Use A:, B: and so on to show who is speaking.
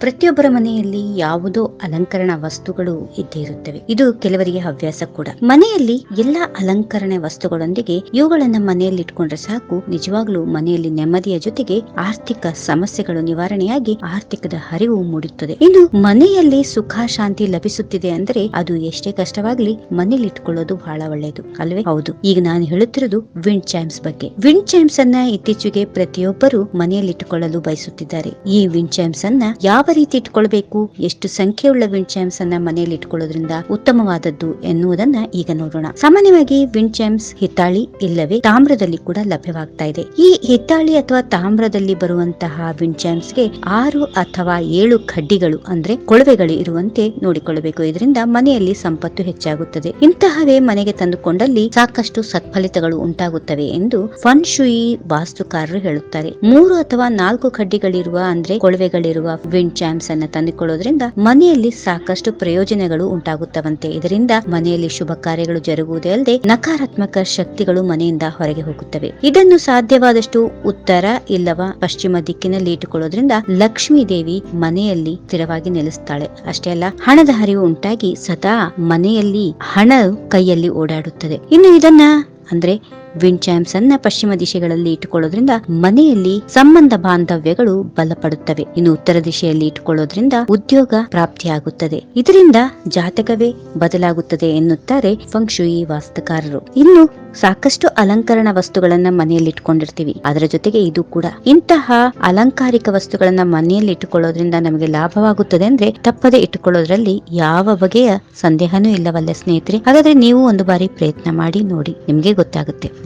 A: ಪ್ರತಿಯೊಬ್ಬರ ಮನೆಯಲ್ಲಿ ಯಾವುದೋ ಅಲಂಕರಣ ವಸ್ತುಗಳು ಇದ್ದೇ ಇರುತ್ತವೆ. ಇದು ಕೆಲವರಿಗೆ ಹವ್ಯಾಸ ಕೂಡ. ಮನೆಯಲ್ಲಿ ಎಲ್ಲಾ ಅಲಂಕರಣ ವಸ್ತುಗಳೊಂದಿಗೆ ಇವುಗಳನ್ನ ಮನೆಯಲ್ಲಿ ಇಟ್ಕೊಂಡ್ರೆ ಸಾಕು. ನಿಜವಾಗ್ಲೂ ಮನೆಯಲ್ಲಿ ನೆಮ್ಮದಿಯ ಜೊತೆಗೆ ಆರ್ಥಿಕ ಸಮಸ್ಯೆಗಳು ನಿವಾರಣೆಯಾಗಿ ಆರ್ಥಿಕದ ಹರಿವು ಮೂಡುತ್ತದೆ. ಇನ್ನು ಮನೆಯಲ್ಲಿ ಸುಖ, ಶಾಂತಿ ಲಭಿಸುತ್ತಿದೆ ಅಂದ್ರೆ ಅದು ಎಷ್ಟೇ ಕಷ್ಟವಾಗ್ಲಿ ಮನೇಲಿ ಇಟ್ಕೊಳ್ಳೋದು ಬಹಳ ಒಳ್ಳೆಯದು, ಅಲ್ವೇ? ಹೌದು. ಈಗ ನಾನು ಹೇಳುತ್ತಿರೋದು ವಿಂಡ್ ಚೈಮ್ಸ್ ಬಗ್ಗೆ. ವಿಂಡ್ ಚೈಮ್ಸ್ ಅನ್ನ ಇತ್ತೀಚೆಗೆ ಪ್ರತಿಯೊಬ್ಬರು ಮನೆಯಲ್ಲಿ ಇಟ್ಟುಕೊಳ್ಳಲು ಬಯಸುತ್ತಿದ್ದಾರೆ. ಈ ವಿಂಡ್ ಚೈಮ್ಸ್ ಅನ್ನ ಯಾವ ರೀತಿ ಇಟ್ಕೊಳ್ಬೇಕು, ಎಷ್ಟು ಸಂಖ್ಯೆಯುಳ್ಳ ವಿಂಡ್ ಚೈಮ್ಸ್ ಅನ್ನ ಮನೆಯಲ್ಲಿ ಇಟ್ಕೊಳ್ಳೋದ್ರಿಂದ ಉತ್ತಮವಾದದ್ದು ಎನ್ನುವುದನ್ನ ಈಗ ನೋಡೋಣ. ಸಾಮಾನ್ಯವಾಗಿ ವಿಂಡ್ ಚೈಮ್ಸ್ ಹಿತ್ತಾಳಿ ಇಲ್ಲವೇ ತಾಮ್ರದಲ್ಲಿ ಕೂಡ ಲಭ್ಯವಾಗ್ತಾ ಇದೆ. ಈ ಹಿತ್ತಾಳಿ ಅಥವಾ ತಾಮ್ರದಲ್ಲಿ ಬರುವಂತಹ ವಿಂಡ್ ಚೈಮ್ಸ್ಗೆ ಆರು ಅಥವಾ ಏಳು ಕಡ್ಡಿಗಳು ಅಂದ್ರೆ ಕೊಳವೆಗಳು ಇರುವಂತೆ ನೋಡಿಕೊಳ್ಳಬೇಕು. ಇದರಿಂದ ಮನೆಯಲ್ಲಿ ಸಂಪತ್ತು ಹೆಚ್ಚಾಗುತ್ತದೆ. ಇಂತಹವೇ ಮನೆಗೆ ತಂದುಕೊಂಡಲ್ಲಿ ಸಾಕಷ್ಟು ಸತ್ಫಲಿತಗಳು ಉಂಟಾಗುತ್ತವೆ ಎಂದು ಫನ್ ಶುಯಿ ವಾಸ್ತುಕಾರರು ಹೇಳುತ್ತಾರೆ. ಮೂರು ಅಥವಾ ನಾಲ್ಕು ಕಡ್ಡಿಗಳಿರುವ ಅಂದ್ರೆ ಕೊಳವೆಗಳಿರುವ ವಿಂಡ್ ಚಾಮ್ಸ್ ಅನ್ನ ತಂದುಕೊಳ್ಳೋದ್ರಿಂದ ಮನೆಯಲ್ಲಿ ಸಾಕಷ್ಟು ಪ್ರಯೋಜನಗಳು ಉಂಟಾಗುತ್ತವಂತೆ. ಇದರಿಂದ ಮನೆಯಲ್ಲಿ ಶುಭ ಕಾರ್ಯಗಳು ಜರುಗುವುದೇ ಅಲ್ಲದೆ ನಕಾರಾತ್ಮಕ ಶಕ್ತಿಗಳು ಮನೆಯಿಂದ ಹೊರಗೆ ಹೋಗುತ್ತವೆ. ಇದನ್ನು ಸಾಧ್ಯವಾದಷ್ಟು ಉತ್ತರ ಇಲ್ಲವ ಪಶ್ಚಿಮ ದಿಕ್ಕಿನಲ್ಲಿ ಇಟ್ಟುಕೊಳ್ಳೋದ್ರಿಂದ ಲಕ್ಷ್ಮೀ ದೇವಿ ಮನೆಯಲ್ಲಿ ಸ್ಥಿರವಾಗಿ ನೆಲೆಸ್ತಾಳೆ. ಅಷ್ಟೇ ಅಲ್ಲ, ಹಣದ ಹರಿವು ಉಂಟಾಗಿ ಸದಾ ಮನೆಯಲ್ಲಿ ಹಣ ಕೈಯಲ್ಲಿ ಓಡಾಡುತ್ತದೆ. ಇನ್ನು ಇದನ್ನ ಅಂದ್ರೆ ವಿಂಡ್ ಚಾಮ್ಸ್ ಅನ್ನ ಪಶ್ಚಿಮ ದಿಶೆಗಳಲ್ಲಿ ಇಟ್ಟುಕೊಳ್ಳೋದ್ರಿಂದ ಮನೆಯಲ್ಲಿ ಸಂಬಂಧ ಬಾಂಧವ್ಯಗಳು ಬಲಪಡುತ್ತವೆ. ಇನ್ನು ಉತ್ತರ ದಿಶೆಯಲ್ಲಿ ಇಟ್ಟುಕೊಳ್ಳೋದ್ರಿಂದ ಉದ್ಯೋಗ ಪ್ರಾಪ್ತಿಯಾಗುತ್ತದೆ. ಇದರಿಂದ ಜಾತಕವೇ ಬದಲಾಗುತ್ತದೆ ಎನ್ನುತ್ತಾರೆ ಫಂಕ್ಷುಯಿ ವಾಸ್ತುಕಾರರು. ಇನ್ನು ಸಾಕಷ್ಟು ಅಲಂಕರಣ ವಸ್ತುಗಳನ್ನ ಮನೆಯಲ್ಲಿ ಇಟ್ಕೊಂಡಿರ್ತೀವಿ ಅದರ ಜೊತೆಗೆ ಇದು ಕೂಡ ಇಂತಹ ಅಲಂಕಾರಿಕ ವಸ್ತುಗಳನ್ನ ಮನೆಯಲ್ಲಿ ಇಟ್ಟುಕೊಳ್ಳೋದ್ರಿಂದ ನಮಗೆ ಲಾಭವಾಗುತ್ತದೆ ಅಂದ್ರೆ ತಪ್ಪದೆ ಇಟ್ಟುಕೊಳ್ಳೋದ್ರಲ್ಲಿ ಯಾವ ಬಗೆಯ ಸಂದೇಹನೂ ಇಲ್ಲವಲ್ಲ ಸ್ನೇಹಿತರೆ. ಹಾಗಾದ್ರೆ ನೀವು ಒಂದು ಬಾರಿ ಪ್ರಯತ್ನ ಮಾಡಿ ನೋಡಿ. ನಿಮ್ಗೆ ಗೊತ್ತಾಗುತ್ತೆ.